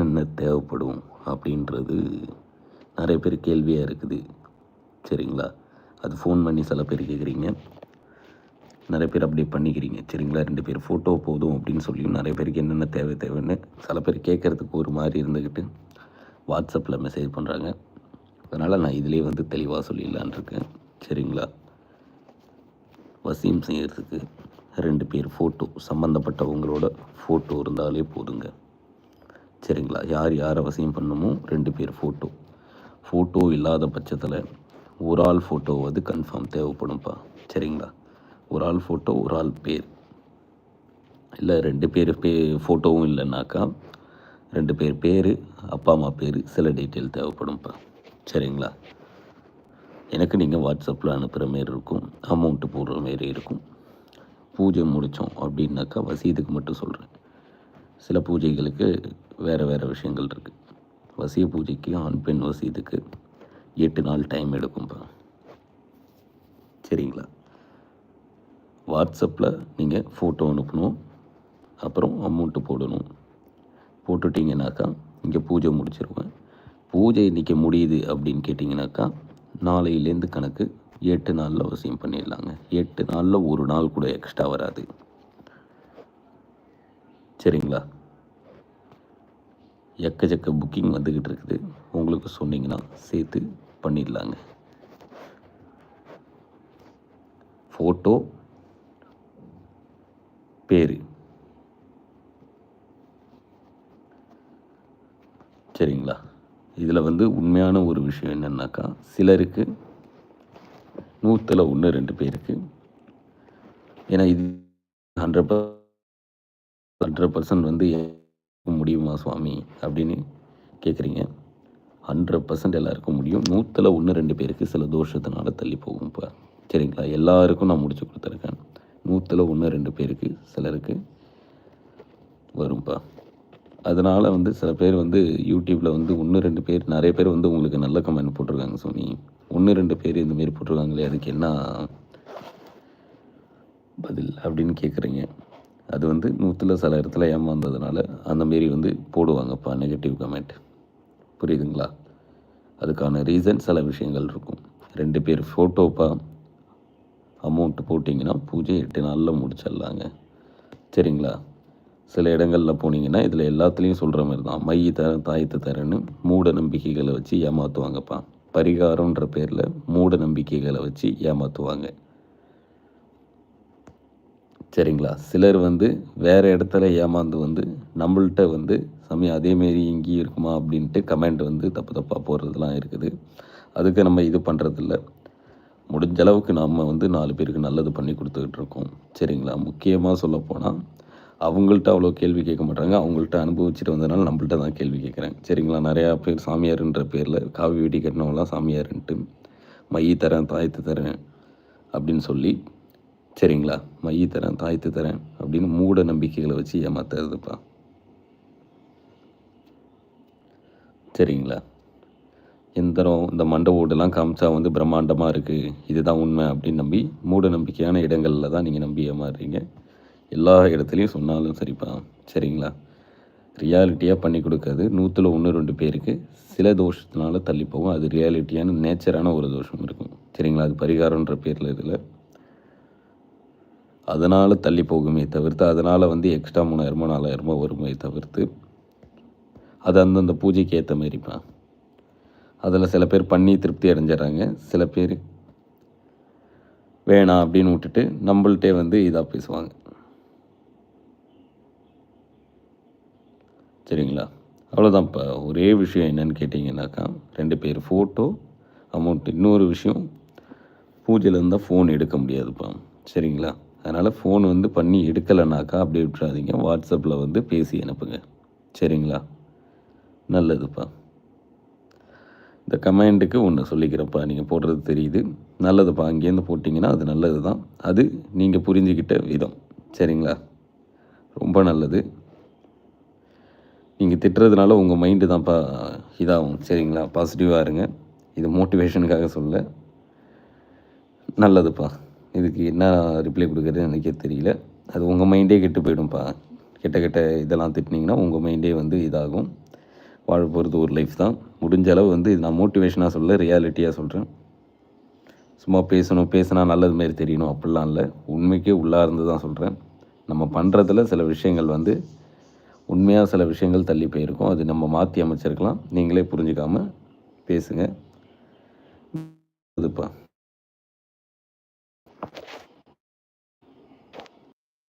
என்னென்ன தேவைப்படும் அப்படின்றது நிறைய பேர் கேள்வியாக இருக்குது. சரிங்களா? அது ஃபோன் பண்ணி சில பேர் கேட்குறீங்க. நிறைய பேர் அப்படி பண்ணிக்கிறீங்க. சரிங்களா? ரெண்டு பேர் ஃபோட்டோ போதும் அப்படின்னு சொல்லியும் நிறைய பேருக்கு என்னென்ன தேவை தேவைன்னு சில பேர் கேட்குறதுக்கு ஒரு மாதிரி இருந்துக்கிட்டு வாட்ஸ்அப்பில் மெசேஜ் பண்ணுறாங்க அதனால் நான் இதிலே வந்து தெளிவாக சொல்லிடலான் இருக்கேன். சரிங்களா? வசீம் செய்கிறதுக்கு ரெண்டு பேர் ஃபோட்டோ சம்மந்தப்பட்டவங்களோட ஃபோட்டோ இருந்தாலே போதுங்க. சரிங்களா? யார் யார் அவசியம் பண்ணணுமோ ரெண்டு பேர் ஃபோட்டோ ஃபோட்டோ இல்லாத பட்சத்தில் ஒரு ஆள் ஃபோட்டோ வந்து கன்ஃபார்ம் தேவைப்படும்ப்பா. சரிங்களா? ஒரு ஆள் ஃபோட்டோ ஒரு ஆள் பேர். இல்லை ரெண்டு பேர் பே ஃபோட்டோவும் இல்லைனாக்கா ரெண்டு பேர் பேர் அப்பா அம்மா பேர் சில டீட்டெயில் தேவைப்படும்ப்பா. சரிங்களா? எனக்கு நீங்கள் வாட்ஸ்அப்பில் அனுப்புகிற மாரி இருக்கும் அமௌண்ட்டு போடுற மாரி இருக்கும். பூஜை முடித்தோம் அப்படின்னாக்கா வசீதுக்கு மட்டும் சொல்கிறேன் சில பூஜைகளுக்கு வேறு வேறு விஷயங்கள் இருக்குது வசிய பூஜைக்கு ஆண் பெண் வசியத்துக்கு எட்டு நாள் டைம் எடுக்கும்பா. சரிங்களா? வாட்ஸ்அப்பில் நீங்கள் ஃபோட்டோ அனுப்பணும். அப்புறம் அமௌண்ட்டு போடணும். போட்டுட்டிங்கனாக்கா இங்கே பூஜை முடிச்சிருவேன். பூஜை இன்றைக்கி முடியுது அப்படின்னு கேட்டிங்கனாக்கா நாளையிலேருந்து கணக்கு எட்டு நாளில் அவசியம் பண்ணிடலாங்க. எட்டு நாளில் ஒரு நாள் கூட எக்ஸ்ட்ரா வராது. சரிங்களா? எக்கச்சக்க புக்கிங் வந்துக்கிட்டு இருக்குது. உங்களுக்கு சொன்னீங்கன்னா சேர்த்து பண்ணிடலாங்க. ஃபோட்டோ பேர். சரிங்களா? இதில் வந்து உண்மையான ஒரு விஷயம் என்னென்னாக்கா சிலருக்கு நூற்றில் ஒன்று ரெண்டு பேருக்கு. ஏன்னா இது ஹண்ட்ரட் ஹண்ட்ரட் பர்சன்ட் வந்து முடியுமா சுவாமி அப்படின்னு கேட்குறீங்க ஹண்ட்ரட் பர்சன்ட் எல்லாருக்கும் முடியும். நூற்றில் ஒன்று ரெண்டு பேருக்கு சில தோஷத்தினால தள்ளி போகும் இப்போ. சரிங்களா? எல்லாருக்கும் நான் முடிச்சு கொடுத்துருக்கேன். நூற்றில் ஒன்று ரெண்டு பேருக்கு சிலருக்கு வரும்ப்பா அதனால் வந்து சில பேர் வந்து யூடியூப்பில் வந்து ஒன்று ரெண்டு பேர் நிறைய பேர் வந்து உங்களுக்கு நல்ல கமெண்ட் போட்டிருக்காங்க சுவாமி. ஒன்று ரெண்டு பேர் இந்த மாரி போட்டிருக்காங்களே அதுக்கு என்ன பதில் அப்படின்னு கேட்குறீங்க அது வந்து நூற்றில் சில இடத்துல ஏமாந்ததுனால அந்த மாரி வந்து போடுவாங்கப்பா நெகட்டிவ் கமெண்ட் புரியுதுங்களா? அதுக்கான ரீசன் சில விஷயங்கள் இருக்கும். ரெண்டு பேர் ஃபோட்டோப்பா அமௌண்ட்டு போட்டிங்கன்னா பூஜை எட்டு நாளில் முடிச்சிடலாங்க. சரிங்களா? சில இடங்களில் போனீங்கன்னா இதில் எல்லாத்துலேயும் சொல்கிற மாதிரி தான். மைய தர தாயத்து தரன்னு மூட நம்பிக்கைகளை வச்சு ஏமாற்றுவாங்கப்பா பரிகாரம்ன்ற பேரில் மூட நம்பிக்கைகளை வச்சு ஏமாற்றுவாங்க சரிங்களா? சிலர் வந்து வேறு இடத்துல ஏமாந்து வந்து நம்மள்கிட்ட வந்து சமயம் அதேமாரி இங்கேயும் இருக்குமா? அப்படின்ட்டு கமெண்ட் வந்து தப்பு தப்பாக போடுறதுலாம் இருக்குது. அதுக்கு நம்ம இது பண்ணுறதில்ல முடிஞ்ச அளவுக்கு நம்ம வந்து நாலு பேருக்கு நல்லது பண்ணி கொடுத்துக்கிட்டு இருக்கோம். சரிங்களா? முக்கியமாக சொல்லப்போனால் அவங்கள்ட்ட அவ்வளோ கேள்வி கேட்க மாட்டாங்க. அவங்கள்ட்ட அனுபவிச்சுட்டு வந்ததுனால நம்மள்ட்ட தான் கேள்வி கேட்குறாங்க சரிங்களா? நிறையா பேர் சாமியாருன்ற பேரில் காவி வெடி கட்டினவங்களாம் சாமியாருன்ட்டு மைய தரேன் தாயத்து தரேன் அப்படின்னு சொல்லி சரிங்களா? மைய தரேன் தாய்த்து தரேன் அப்படின்னு மூட நம்பிக்கைகளை வச்சு ஏமாத்துறதுப்பா. சரிங்களா? எந்திரம் இந்த மண்டை ஓடெல்லாம் காமிச்சா வந்து பிரம்மாண்டமாக இருக்குது இதுதான் உண்மை அப்படின்னு நம்பி மூட நம்பிக்கையான இடங்களில் தான் நீங்கள் நம்பி ஏமாறுறீங்க. எல்லா இடத்துலையும் சொன்னாலும் சரிப்பா. சரிங்களா? ரியாலிட்டியாக பண்ணி கொடுக்காது நூற்றில் ஒன்று ரெண்டு பேருக்கு. சில தோஷத்தினால தள்ளி போகும். அது ரியாலிட்டியான நேச்சரான ஒரு தோஷம் இருக்கும். சரிங்களா? அது பரிகாரன்ற பேரில் இதில். அதனால் தள்ளி போகுமே தவிர்த்து அதனால் வந்து எக்ஸ்ட்ரா மூணாயிரமோ நாலாயிரமோ வருமே தவிர்த்து அது அந்தந்த பூஜைக்கு ஏற்ற மாரிப்பா அதில் சில பேர் பண்ணி திருப்தி அடைஞ்சிடறாங்க. சில பேர் வேணாம் அப்படின்னு விட்டுட்டு நம்மள்கிட்டே வந்து இதாக பேசுவாங்க. சரிங்களா? அவ்வளோதான்ப்பா ஒரே விஷயம் என்னன்னு கேட்டிங்கனாக்கா ரெண்டு பேர் ஃபோட்டோ அமௌண்ட் இன்னொரு விஷயம் பூஜையில் இருந்தால் ஃபோன் எடுக்க முடியாதுப்பா சரிங்களா? அதனால் ஃபோன் வந்து பண்ணி எடுக்கலைனாக்கா அப்படியே விட்டுறாதீங்க. வாட்ஸ்அப்பில் வந்து பேசி அனுப்புங்க. சரிங்களா? நல்லதுப்பா. இந்த கமெண்ட்டுக்கு ஒன்று சொல்லிக்கிறப்பா நீங்கள் போடுறது தெரியுது. நல்லதுப்பா அங்கேருந்து போட்டிங்கன்னா அது நல்லது தான் அது நீங்கள் புரிஞ்சுக்கிட்ட விதம். சரிங்களா? ரொம்ப நல்லது. நீங்கள் திட்டுறதுனால உங்கள் மைண்டு தான்ப்பா இதாகும். சரிங்களா? பாசிட்டிவாக இருங்க. இது மோட்டிவேஷனுக்காக சொல்ல. நல்லதுப்பா. இதுக்கு என்ன ரிப்ளை கொடுக்குறதுன்னு எனக்கே தெரியல. அது உங்கள் மைண்டே கெட்டு போயிடும்ப்பா. கெட்ட கெட்ட இதெல்லாம் திட்டினீங்கன்னா உங்கள் மைண்டே வந்து இதாகும். வாழ போகிறது ஒரு லைஃப் தான். முடிஞ்ச அளவு வந்து இது நான் மோட்டிவேஷனாக சொல்ல ரியாலிட்டியாக சொல்கிறேன் சும்மா பேசணும் பேசினா நல்லது மாரி தெரியணும் அப்படிலாம் இல்லை. உண்மைக்கே உள்ளார்ந்து தான் சொல்கிறேன் நம்ம பண்ணுறதுல சில விஷயங்கள் வந்து உண்மையாக சில விஷயங்கள் தள்ளி போயிருக்கும். அது நம்ம மாற்றி அமைச்சிருக்கலாம். நீங்களே புரிஞ்சுக்காம பேசுங்க. இதுப்பா